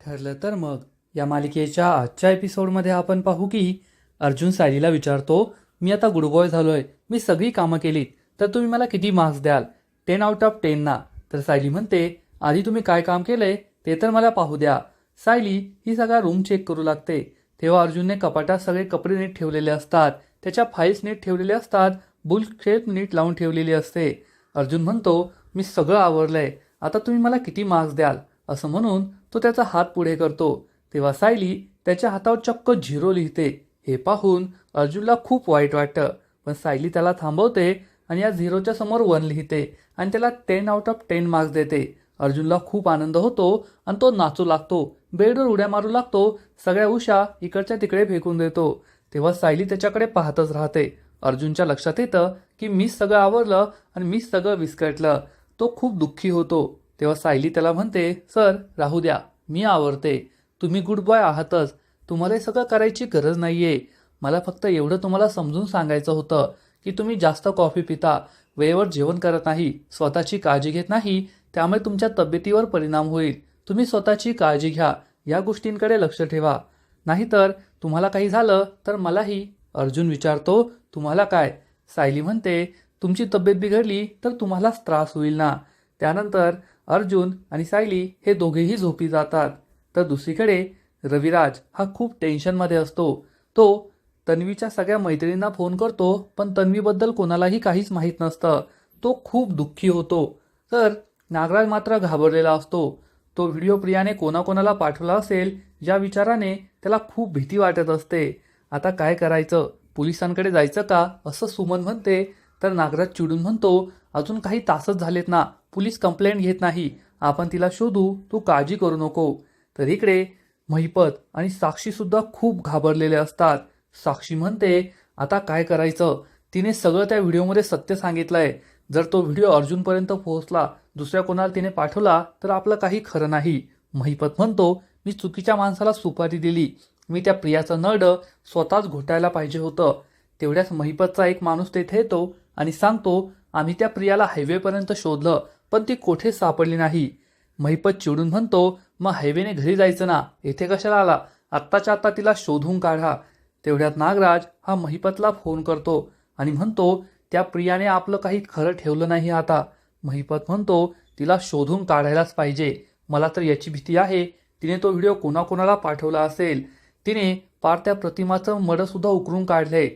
ठरलं तर मग. या मालिकेच्या आजच्या एपिसोडमध्ये आपण पाहू की अर्जुन सायलीला विचारतो मी आता गुड बॉय झालोय. मी सगळी कामं केलीत. तर तुम्ही मला किती मार्क्स द्याल? टेन आउट ऑफ टेन ना. तर सायली म्हणते आधी तुम्ही काय काम केलंय? ते तर मला पाहू द्या. सायली ही सगळा रूम चेक करू लागते. तेव्हा अर्जुनने कपाटात सगळे कपडे नीट ठेवलेले असतात. त्याच्या फाईल्स नीट ठेवलेले असतात. बुल शेप नीट लावून ठेवलेली असते. अर्जुन म्हणतो मी सगळं आवरलंय. आता तुम्ही मला किती मार्क्स द्याल? असं म्हणून तो त्याचा हात पुढे करतो. तेव्हा सायली त्याच्या हातावर चक्क झिरो लिहिते. हे पाहून अर्जुनला खूप वाईट वाटतं. पण सायली त्याला थांबवते आणि या झिरोच्या समोर वन लिहिते आणि त्याला ten out of ten marks देते. अर्जुनला खूप आनंद होतो आणि तो नाचू लागतो. बेडवर उड्या मारू लागतो. सगळ्या उषा इकडच्या तिकडे फेकून देतो. तेव्हा सायली त्याच्याकडे पाहतच राहते. अर्जुनच्या लक्षात येतं की मी सगळं आवरलं आणि मी सगळं विस्कटलं. तो खूप दुःखी होतो. तेव्हा सायली त्याला म्हणते सर राहू द्या मी आवरते. तुम्ही गुड बॉय आहातच. तुम्हाला हे सगळं करायची गरज नाही आहे मला फक्त एवढं तुम्हाला समजून सांगायचं होतं की तुम्ही जास्त कॉफी पिता वेळेवर जेवण करत नाही स्वतःची काळजी घेत नाही त्यामुळे तुमच्या तब्येतीवर परिणाम होईल. तुम्ही स्वतःची काळजी घ्या या गोष्टींकडे लक्ष ठेवा. नाहीतर तुम्हाला काही झालं तर मलाही अर्जुन विचारतो तुम्हाला काय? सायली म्हणते तुमची तब्येत बिघडली तर तुम्हालाच त्रास होईल ना. त्यानंतर अर्जुन आणि सायली हे दोघेही झोपी जातात. तर दुसरीकडे रविराज हा खूप टेन्शनमध्ये असतो. तो तन्वीच्या सगळ्या मैत्रिणींना फोन करतो पण तन्वीबद्दल कोणालाही काहीच माहीत नसतं. तो खूप दुःखी होतो. तर नागराज मात्र घाबरलेला असतो. तो व्हिडिओ प्रियाने कोणाकोणाला पाठवला असेल या विचाराने त्याला खूप भीती वाटत असते. आता काय करायचं? पोलिसांकडे जायचं का? असं सुमन म्हणते. तर नागराज चिडून म्हणतो अजून काही तासच झालेत ना. पुलीस कंप्लेंट घेत नाही आपण तिला शोधू तू काळजी करू नको. तर इकडे महिपत आणि साक्षीसुद्धा खूप घाबरलेले असतात. साक्षी म्हणते आता काय करायचं? तिने सगळं त्या व्हिडिओमध्ये सत्य सांगितलंय. जर तो व्हिडिओ अर्जुनपर्यंत पोहोचला दुसऱ्या कोणाला तिने पाठवला तर आपलं काही खरं नाही. महिपत म्हणतो मी चुकीच्या माणसाला सुपारी दिली. मी त्या प्रियाचं नड स्वतःच घोटायला पाहिजे होतं. तेवढ्याच महिपतचा एक माणूस तेथे येतो आणि सांगतो आम्ही त्या प्रियाला हायवेपर्यंत शोधलं. पण ती कोठे सापडली नाही. महिपत चिडून म्हणतो मग हायवेने घरी जायचं ना येथे कशाला आला? आत्ताच्या आत्ता तिला शोधून काढा. तेवढ्यात नागराज हा महिपतला फोन करतो आणि म्हणतो त्या प्रियाने आपलं काही खरं ठेवलं नाही आता. महिपत म्हणतो तिला शोधून काढायलाच पाहिजे. मला तर याची भीती आहे. तिने तो व्हिडिओ कोणाकोणाला पाठवला असेल. तिने पार त्या प्रतिमाचं मडसुद्धा उकरून काढलंय.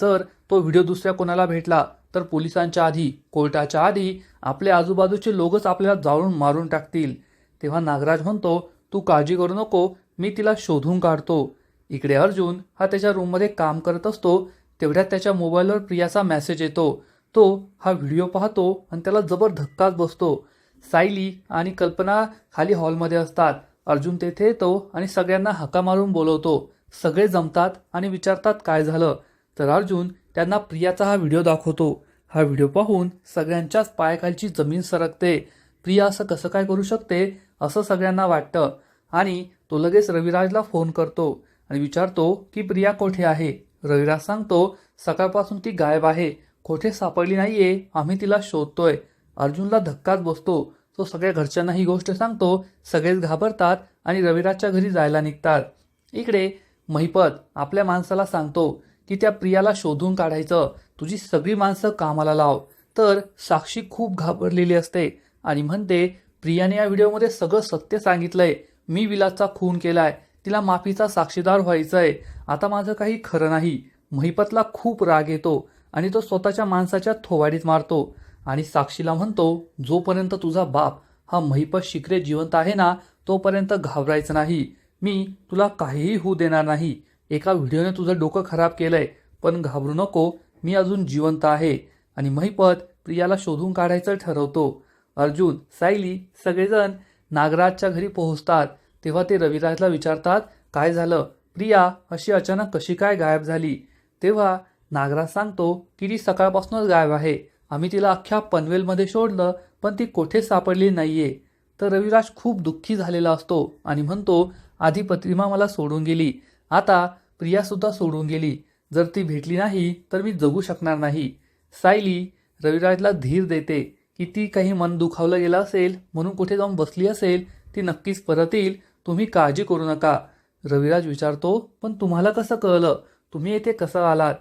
जर तो व्हिडिओ दुसऱ्या कोणाला भेटला तर पोलिसांच्या आधी कोर्टाच्या आधी आपल्या आजूबाजूचे लोकच आपल्याला जाळून मारून टाकतील. तेव्हा नागराज म्हणतो तू काळजी करू नको मी तिला शोधून काढतो. इकडे अर्जुन हा त्याच्या रूममध्ये काम करत असतो तेवढ्यात त्याच्या मोबाईलवर प्रियाचा मेसेज येतो. तो हा व्हिडिओ पाहतो आणि त्याला जबर धक्काच बसतो. सायली आणि कल्पना खाली हॉलमध्ये असतात. अर्जुन तेथे येतो आणि सगळ्यांना हका मारून बोलवतो. सगळे जमतात आणि विचारतात काय झालं. तर अर्जुन त्यांना प्रियाचा हा व्हिडिओ दाखवतो. हा व्हिडिओ पाहून सगळ्यांच्याच पायाखालची जमीन सरकते. प्रिया असं कसं काय करू शकते? असं सगळ्यांना वाटतं. आणि तो लगेच रविराजला फोन करतो आणि विचारतो की प्रिया कोठे आहे? रविराज सांगतो सकाळपासून ती गायब आहे. कोठे सापडली नाहीये? आम्ही तिला शोधतोय. अर्जुनला धक्काच बसतो. तो सगळ्या घरच्यांना ही गोष्ट सांगतो. सगळेच घाबरतात आणि रविराजच्या घरी जायला निघतात. इकडे महिपत आपल्या माणसाला सांगतो की त्या प्रियाला शोधून काढायचं. तुझी सगळी माणसं कामाला लाव. तर साक्षी खूप घाबरलेली असते आणि म्हणते प्रियाने या व्हिडिओमध्ये सगळं सत्य सांगितलंय. मी विलासचा खून केलाय. तिला माफीचा साक्षीदार व्हायचंय. आता माझं काही खरं नाही. महिपतला खूप राग येतो आणि तो स्वतःच्या माणसाच्या थोवाडीत मारतो. आणि साक्षीला म्हणतो जोपर्यंत तुझा बाप हा महिपत शिकरे जिवंत आहे ना तोपर्यंत घाबरायचं नाही. मी तुला काहीही होऊ देणार नाही. एका व्हिडिओने तुझं डोकं खराब केलंय. पण घाबरू नको. मी अजून जिवंत आहे आणि महिपत प्रियाला शोधून काढायचं ठरवतो. अर्जुन सायली सगळेजण नागराजच्या घरी पोहोचतात. तेव्हा ते रविराजला विचारतात काय झालं? प्रिया अशी अचानक कशी काय गायब झाली? तेव्हा नागराज सांगतो की ती सकाळपासूनच गायब आहे. आम्ही तिला अख्ख्या पनवेलमध्ये शोधलं पण ती कोठेच सापडली नाहीये. तर रविराज खूप दुःखी झालेला असतो आणि म्हणतो आधी प्रतिमा मला सोडून गेली. आता प्रियासुद्धा सोडून गेली. जर ती भेटली नाही तर मी जगू शकणार नाही. सायली रविराजला धीर देते की ती काही मन दुखावलं गेलं असेल म्हणून कुठे जाऊन बसली असेल ती नक्कीच परत येईल तुम्ही काळजी करू नका. रविराज विचारतो पण तुम्हाला कसं कळलं? तुम्ही येथे कसं आलात?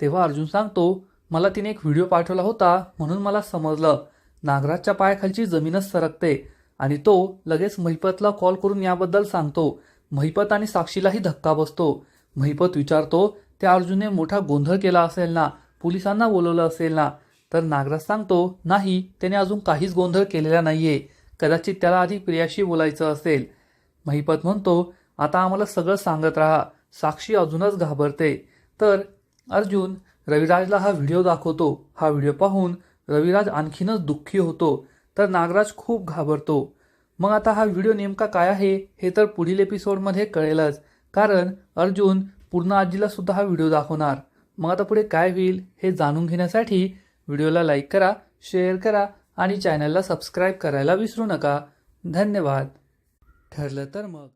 तेव्हा अर्जुन सांगतो मला तिने एक व्हिडिओ पाठवला होता म्हणून मला समजलं. नागराजच्या पायाखालची जमीनच सरकते. आणि तो लगेच महिपतला कॉल करून याबद्दल सांगतो. महिपत आणि साक्षीलाही धक्का बसतो. महिपत विचारतो त्या अर्जुनने मोठा गोंधळ केला असेल ना पोलिसांना बोलवलं असेल ना तर नागराज सांगतो नाही त्याने अजून काहीच गोंधळ केलेला नाहीये. कदाचित त्याला आधी प्रियाशी बोलायचं असेल. महिपत म्हणतो आता आम्हाला सगळं सांगत राहा. साक्षी अजूनच घाबरते. तर अर्जुन रविराजला हा व्हिडिओ दाखवतो. हा व्हिडिओ पाहून रविराज आणखीनच दुःखी होतो. तर नागराज खूप घाबरतो. मग आता हा व्हिडिओ नेमका काय आहे हे तर पुढील एपिसोडमध्ये कळेलच. कारण अर्जुन पूर्ण आजीला सुद्धा हा व्हिडिओ दाखवणार. मग आता पुढे काय होईल हे जाणून घेण्यासाठी व्हिडिओला लाईक करा शेअर करा आणि चॅनलला सबस्क्राईब करायला विसरू नका. धन्यवाद. ठरलं तर मग.